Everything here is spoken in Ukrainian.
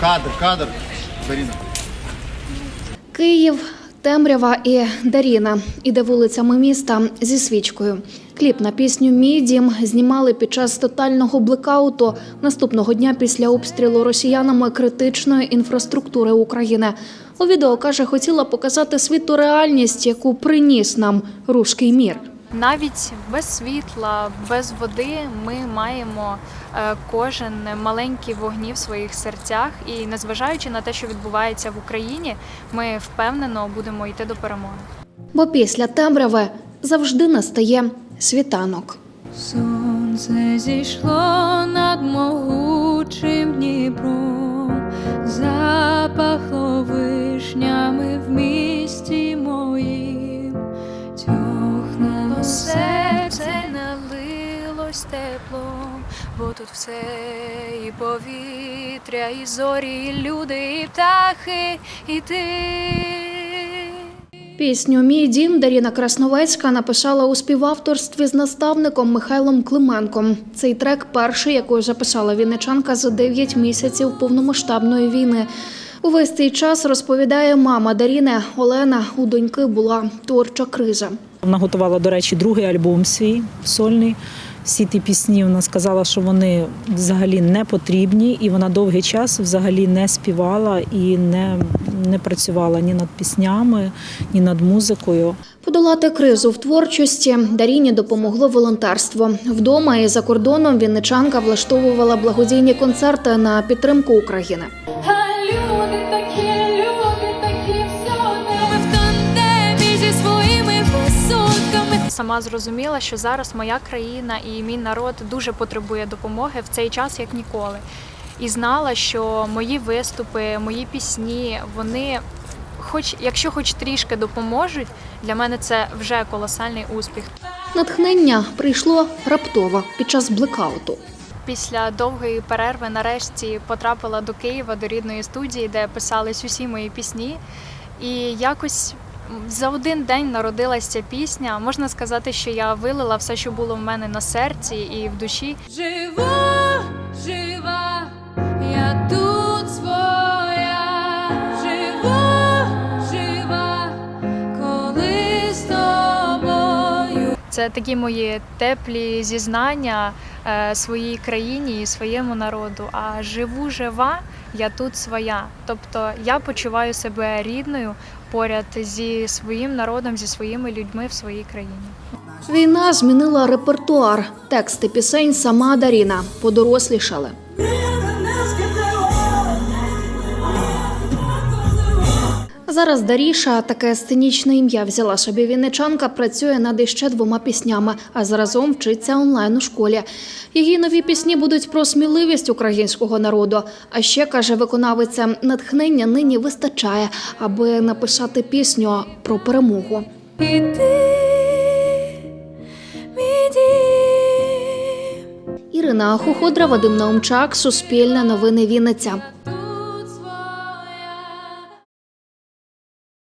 Кадр, кадр. Дарина. Київ, темрява і Даріна іде вулицями міста зі свічкою. Кліп на пісню Мій дім знімали під час тотального блекауту наступного дня після обстрілу росіянами критичної інфраструктури України. У відео каже, хотіла показати світу реальність, яку приніс нам руський мір. Навіть без світла, без води ми маємо е, кожен маленькі вогні в своїх серцях, і незважаючи на те, що відбувається в Україні, ми впевнено будемо йти до перемоги. Бо після темряви завжди настає світанок. Сонце зійшло над могучим Дніпром, запахло вишнями налилось теплом, бо тут все і повітря, і зорі, і люди, і птахи, і ти. Пісню Мій дім Даріна Красновецька написала у співавторстві з наставником Михайлом Клименком. Цей трек перший, який записала вінничанка за 9 місяців повномасштабної війни. Увесь цей час розповідає мама Даріни Олена. У доньки була творча криза. Вона готувала, до речі, другий альбом свій сольний. Всі ті пісні вона сказала, що вони взагалі не потрібні, і вона довгий час взагалі не співала і не, не працювала ні над піснями, ні над музикою. Подолати кризу в творчості Даріні допомогло волонтерство. Вдома і за кордоном вінничанка влаштовувала благодійні концерти на підтримку України. Люди такі, люди Сама зрозуміла, що зараз моя країна і мій народ дуже потребує допомоги в цей час як ніколи. І знала, що мої виступи, мої пісні, вони, хоч якщо хоч трішки допоможуть, для мене це вже колосальний успіх. Натхнення прийшло раптово під час блекауту. Після довгої перерви нарешті потрапила до Києва до рідної студії, де писались усі мої пісні. І якось за один день народилася ця пісня. Можна сказати, що я вилила все, що було в мене на серці і в душі. Жива, жива, я тут своя, жива, жива, коли з тобою. Це такі мої теплі зізнання е, своїй країні і своєму народу. А живу жива, я тут своя. Тобто я почуваю себе рідною поряд зі своїм народом, зі своїми людьми в своїй країні. Війна змінила репертуар. Тексти пісень сама Даріна подорослішали. Зараз Даріша, таке сценічне ім'я взяла собі вінничанка, працює над іще двома піснями, а заразом вчиться онлайн у школі. Її нові пісні будуть про сміливість українського народу. А ще каже виконавиця, натхнення нині вистачає, аби написати пісню про перемогу. Ірина Хоходра, Вадим Наумчак, Суспільне новини Вінниця.